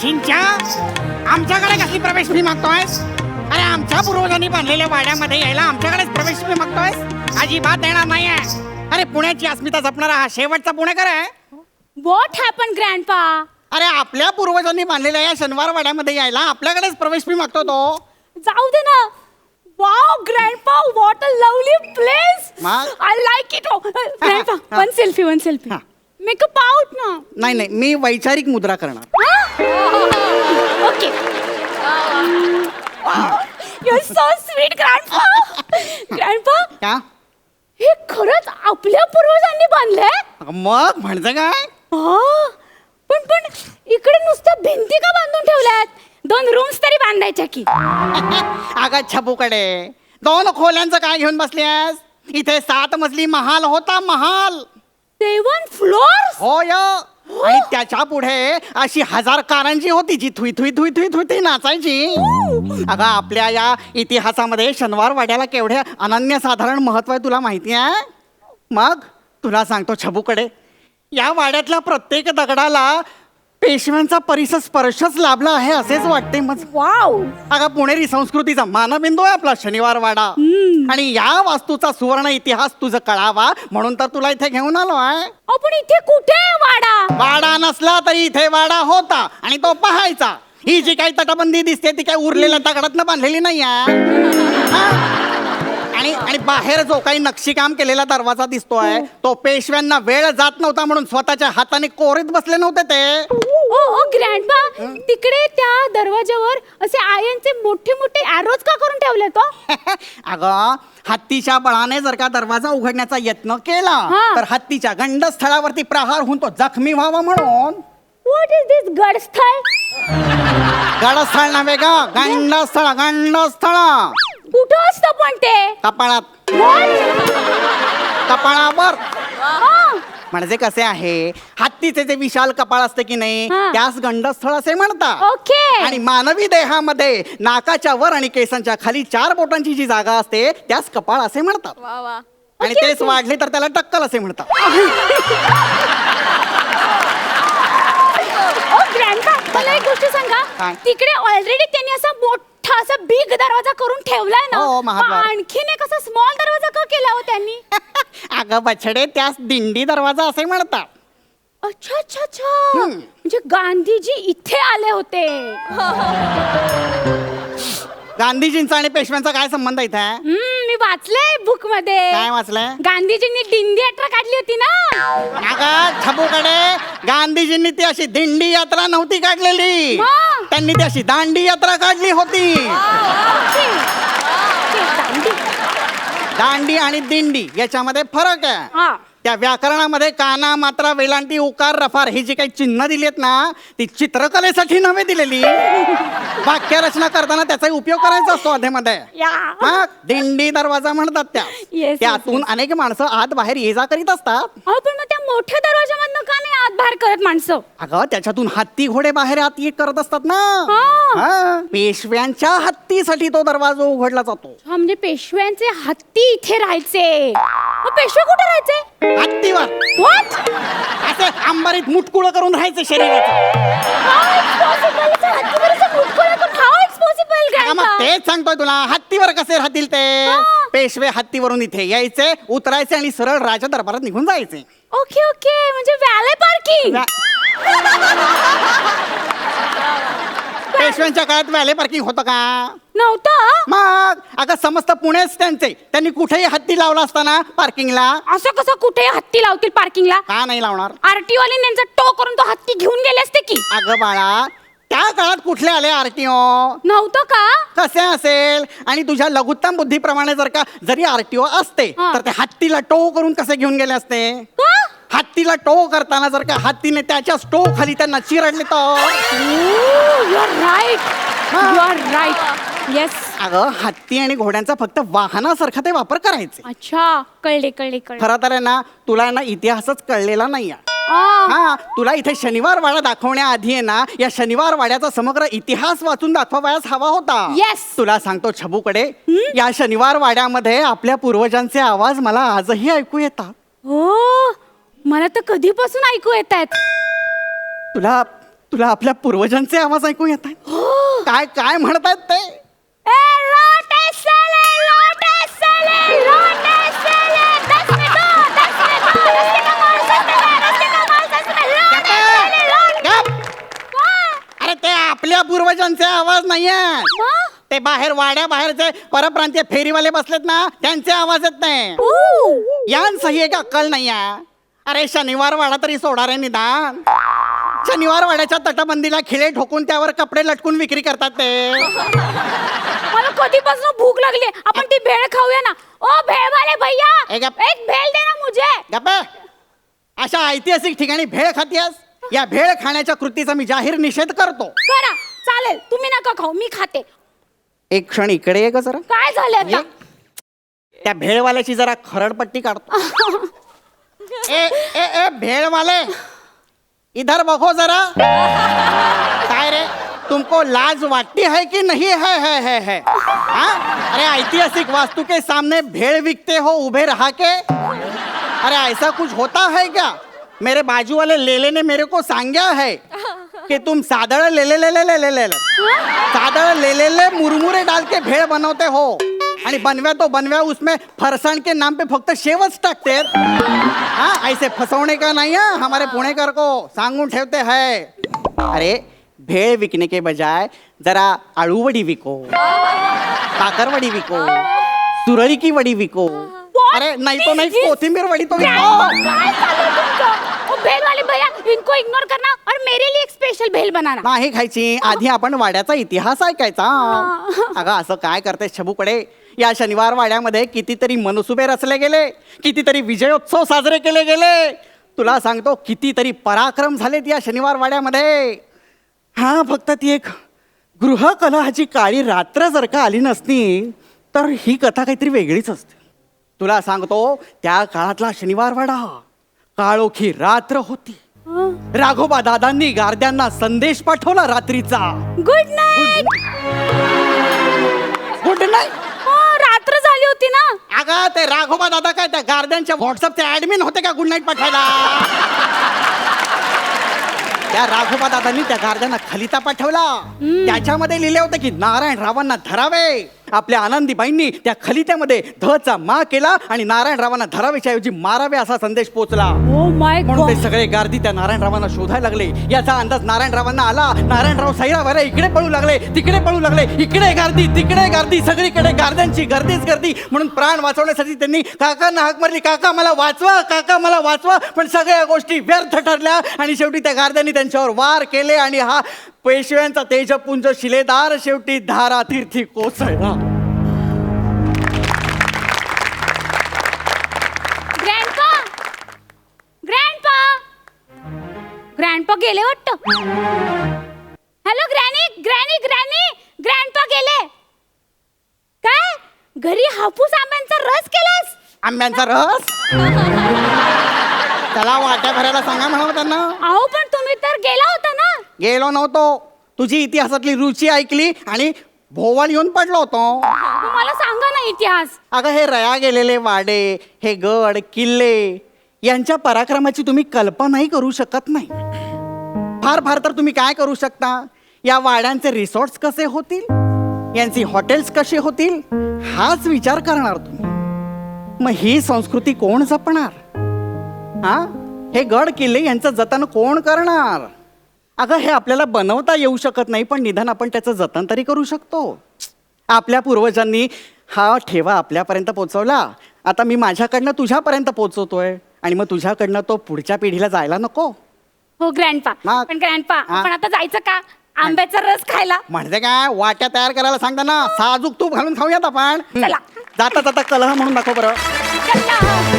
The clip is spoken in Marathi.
शिंच्या आमच्याकडे कसली प्रवेश फी मागतोय अरे आमच्या पूर्वजांनी बांधलेल्या वाड्यामध्ये यायला आमच्याकडेच प्रवेश फी मागतोय अजिबात देणार नाहीये. अरे पुण्याची अस्मिता जपणारा हा शेवटचा पुणेकर आहे. What happen grandpa. अरे आपल्या पूर्वजांनी बांधलेल्या या शनिवार वाड्यामध्ये यायला आपल्याकडेच प्रवेश फी मागतो तो. जाऊ दे ना. Wow grandpa what a lovely place? I like it grandpa. One selfie one selfie हा. मेकअप आउट ना? नाही नाही मी वैचारिक मुद्रा करणार. Okay you so sweet grandpa grandpa का हे खरंच आपल्या पूर्वजांनी बांधलंय? मग म्हणजे काय? आ, पण पण इकडे नुसतं भिंती का बांधून ठेवल्यात? दोन रूम्स तरी बांधायच्या की. अगं छबूकडे दोन खोल्यांचं काय घेऊन बसलीस इथे सात मजली महाल होता महाल. सेवन फ्लोअर होय हो. आणि त्याच्या पुढे अशी हजार कारंजी होती जी Thuy Thuy Thuy Thuy Thuy Thuy नाचायची. अगं आपल्या या इतिहासामध्ये शनिवार वाड्याला केवढे अनन्यसाधारण महत्त्व आहे तुला माहिती आहे? मग तुला सांगतो छबूकडे. या वाड्यातल्या प्रत्येक दगडाला पेशव्यांचा परिसर स्पर्शच लाभला आहे असेच वाटते मग वाव! अगं पुणेरी संस्कृतीचा मानबिंदू आहे आपला शनिवार वाडा. आणि या वास्तूचा सुवर्ण इतिहास तुझं कळावा म्हणून तर तुला इथे घेऊन आलो आहे. आपण इथे कुठे आहे वाडा? वाडा नसला तरी इथे वाडा होता आणि तो पाहायचा. ही जी काही तटबंदी दिसते ती काही उरलेल्या दगडातनं बांधलेली नाही आणि आणि बाहेर जो काही नक्षीकाम केलेला दरवाजा दिसतोय तो पेशव्यांना वेळ जात नव्हता म्हणून स्वतःच्या हाताने कोरीत बसले नव्हते ते. ओ ओ ग्रँडपा तिकडे त्या दरवाजावर असे आयनचे मोठे मोठे अॅरोज का करून ठेवले तो? अगं हत्तीच्या बळाने जर का दरवाजा उघडण्याचा यत्न केला हा. तर हत्तीच्या गंडस्थळावरती प्रहार होऊन तो जखमी व्हावा म्हणून. व्हॉट इज दिस गडस्थळ? गडस्थळ नव्हे ग गंडस्थळ गंडस्थळ. कुठं असतं पण ते कपाळात? कपाळावर हा. म्हणजे कसे आहे हत्तीचे जे विशाल कपाळ असते की नाही हा. त्यास गंडस्थळ असे म्हणतात ओके आणि मानवी देहामध्ये नाकाच्या वर आणि केसांच्या खाली चार बोटांची जी जागा असते त्यास कपाळ असे म्हणतात आणि तेच. वाढले तर त्याला टक्कल असे म्हणतात ओ ग्रँडपा मला एक गोष्ट सांगा काय? तिकडे ऑलरेडी त्यांनी असा मोठा असा बिग दरवाजा करून ठेवलाय ना हो, महाद्वार. मग आणखीन एक असा स्मॉल दरवाजा का केला हो त्यांनी? अगं बछडे त्यास दिंडी दरवाजा असे म्हणतात. अच्छा अच्छा अच्छा. म्हणजे गांधीजी इथे आले होते. गांधीजींचा आणि पेशव्यांचा काय संबंध इथे हम्म, मी वाचलंय बुकमध्ये काय वाचलंय? गांधीजींनी दिंडी यात्रा काढली होती ना. अगं छबूकडे गांधीजींनी ती अशी दिंडी यात्रा नव्हती काढलेली. मग? त्यांनी ती अशी दांडी यात्रा काढली होती. दांडी. आणि दिंडी याच्यामध्ये फरक आहे. हा. त्या व्याकरणामध्ये काना मात्रा वेलांटी उकार रफार ही जी काही चिन्ह दिली आहेत ना ती चित्रकलेसाठी नव्हे दिलेली. वाक्यरचना करताना त्याचा उपयोग करायचा असतो अधेमध्ये या. मग दिंडी दरवाजा म्हणतात त्या. त्यातून अनेक माणसं आत बाहेर ये जा करीत असतात. त्या मोठ्या दरवाजामधनं का नाही आत बाहेर करत माणसं? अगं त्याच्यातून हत्ती घोडे बाहेर आत ये करत असतात ना. हा. हा. पेशव्यांच्या हत्तीसाठी तो दरवाजा उघडला जातो. हा म्हणजे पेशव्यांचे हत्ती इथे राहायचे. पेशवे कुठे राहायचे? हत्तीवर What? असे अंबारीत मुटकुळ करून राहायचं शरीराचं How it's possible? असं हत्तीवर असं मुटकुळं करून how it's possible, अगं मग grandpa? तेच सांगतोय तुला हत्तीवर कसे राहतील ते हा. पेशवे हत्तीवरून इथे यायचे उतरायचे आणि सरळ राजा दरबारात निघून जायचे ओके ओके म्हणजे व्हॅले पार्किंग पेशव्यांच्या काळात व्हॅले पार्किंग होतं का? नव्हतं. मग अगं समस्त पुणेच त्यांचे त्यांनी कुठेही हत्ती लावला असताना पार्किंगला असं कसं कुठे हत्ती लावतील पार्किंगला का नाही लावणार? आरटी वाले त्यांचा टो करून तो हत्ती घेऊन गेले असते की? अगं बाळा त्या काळात कुठले आले आरटीओ? नव्हतं का? कसे असेल? आणि तुझ्या लघुत्तम बुद्धीप्रमाणे जर का जरी आरटीओ असते हा. तर ते हत्तीला टो करून कसे घेऊन गेले असते? का? हत्तीला टो करताना जर का हत्तीने त्याच्या स्टो खाली त्यांना चिरडले तर? राईट येस अगं हत्ती आणि घोड्यांचा फक्त वाहनासारखा ते वापर करायचे. अच्छा कळले कळले कळले. खरं तर आहे ना तुला ना इतिहासच कळलेला नाही आ, हा तुला इथे शनिवार वाडा दाखवण्याआधी आहे ना या शनिवार वाड्याचा समग्र इतिहास वाचून दाखवावयास हवा होता. Yes. तुला सांगतो छबूकडे या शनिवार वाड्यामध्ये आपल्या पूर्वजांचे आवाज मला आजही ऐकू येतात. हो? मला तर कधीपासून ऐकू येत आहेत. तुला तुला आपल्या पूर्वजांचे आवाज ऐकू येत आहेत? काय काय म्हणतात ते? अरे ते आपल्या पूर्वजांचे आवाज नाहीये. ते बाहेर वाड्या बाहेरचे परप्रांतीय फेरीवाले बसलेत ना त्यांचे आवाज येत नाही. यांसाठी एक अक्कल नाही आहे अरे शनिवार वाडा तरी सोडा रे निदान. शनिवार वाड्याच्या तटबंदीला खिळे ठोकून त्यावर कपडे लटकून विक्री करतात ते. मला कधीपासून भूक लागली? आपण ती भेळ खाऊया ना. ओ भेळ वाले भैया ए गप. एक भेळ दे ना मुझे. गप्पे. अशा ऐतिहासिक ठिकाणी भेळ खातीयस? या भेळ खाण्याच्या कृतीचा मी जाहीर निषेध करतो. करा. चालेल. तुम्ही नका खाऊ. मी खाते. एक क्षण इकडे ये ग जरा. काय झालं आता. त्या भेळवाल्याची जरा खरडपट्टी काढतो. ए ए ए, भेड़ वाले, इधर बखो जरा। रे, तुमको लाज वाटती है कि नहीं? है है है है। आ? अरे, ऐतिहासिक वास्तु के सामने भेड़ बिकते हो, उभे रहा के। अरे, ऐसा कुछ होता है क्या? मेरे बाजू वाले लेले ने मेरे को सांग्या है कि तुम सादड़ ले ले ले ले ले ले ले। सादड़ ले ले ले, मुरमुरे डाल के भेड़ बनाते हो। आणि बनव्या तो बनव्या उसमें फरसाण के नाम पे फक्त शेवच टाकते हाँ ऐसे फसवणे का नहीं है हमारे पुणेकर को सांगून ठेवते हैं. अरे भेड़ विकने के बजाय जरा आळू वडी विको काकरवडी विको सुरळी की वडी विको? अरे नहीं तो नहीं कोथिंबीर वडी तो विको. काय चालू तुमचं? ओ भेल वाले भैया इनको इग्नोर करना और मेरे लिए एक स्पेशल भेल बनाना. नाही खायची आधी आपण वाड्याचा इतिहास ऐकायचा. अगं असं काय करते शबूकडे या शनिवार वाड्यामध्ये कितीतरी मनसुबे रचले गेले कितीतरी विजयोत्सव साजरे केले गेले. तुला सांगतो कितीतरी पराक्रम झालेत या शनिवार वाड्यामध्ये हा फक्त ती एक गृहकलहाची काळी रात्र जर का आली नसती तर ही कथा काहीतरी वेगळीच असते. तुला सांगतो त्या काळातला शनिवार वाडा काळोखी रात्र होती. राघोबा दादांनी गारद्यांना संदेश पाठवला रात्रीचा. गुड नाईट गुड नाईट होती ना? अगं ते राघोबा दादा काय त्या गार्डनच्या व्हॉट्सअपचे ऍडमिन होते का गुड नाईट पाठवायला? त्या राघोबा दादांनी त्या गार्डनला खलिता पाठवला. त्याच्यामध्ये लिहिले होते की नारायण रावांना धरावे. आपल्या आनंदीबाईंनी त्या खलित्यामध्ये धचा मा केला आणि नारायण रावांना धरावेच्या ऐवजी मारावे असा संदेश ओ माय म्हणून ते सगळे गार्दी त्या नारायणरावांना शोधायला लागले. याचा अंदाज नारायणरावांना आला. नारायणराव सैरावर इकडे पळू लागले तिकडे पळू लागले. इकडे गार्दी तिकडे गार्दी सगळीकडे गार्द्यांची गर्दीच गर्दी. म्हणून प्राण वाचवण्यासाठी त्यांनी काकांना हाक मारली. काका मला वाचवा. काका मला वाचवा. पण सगळ्या गोष्टी व्यर्थ ठरल्या आणि शेवटी त्या गार्द्यांनी त्यांच्यावर वार केले आणि हा पेशव्यांचा तेजपुंज शिलेदार शेवटी धारा तीर्थी कोसळला. ग्रँडपा ग्रँडपा ग्रँडपा गेले वाटतं? Hello granny granny granny grandpa गेले. काय? घरी हापूस आंब्यांचा रस केलास? आंब्यांचा रस? त्याला वाट्या भरायला सांगा म्हणावं त्यांना. अहो पण तुम्ही तर गेला होता ना? गेलो नव्हतो. तुझी इतिहासातली रुची ऐकली आणि भोवळ येऊन पडलो होतो. मला सांगा ना इतिहास. अगं हे रया गेलेले वाडे हे गड किल्ले यांच्या पराक्रमाची तुम्ही कल्पनाही करू शकत नाही. फार फार तर तुम्ही काय करू शकता? या वाड्यांचे रिसॉर्ट्स कसे होतील? यांची हॉटेल्स कसे होतील? हाच विचार करणार तुम्ही. मग ही संस्कृती कोण जपणार? हा हे गड किल्ले यांचं जतन कोण करणार? अगं हे आपल्याला बनवता येऊ शकत नाही पण निदान आपण त्याचं जतन तरी करू शकतो. आपल्या पूर्वजांनी हा ठेवा आपल्यापर्यंत पोचवला. आता मी माझ्याकडनं तुझ्यापर्यंत पोचवतोय आणि मग तुझ्याकडनं तो पुढच्या पिढीला जायला नको. हो ग्रँडपा मग? पण ग्रँडपा हा? आपण आता जायचं का? आंब्याचा रस खायला. म्हणजे काय वाट्या तयार करायला सांगता ना साजूक तूप घालून खाऊयात आपण. चला. जाता जाता कलह म्हणून दाखव बरं. चला.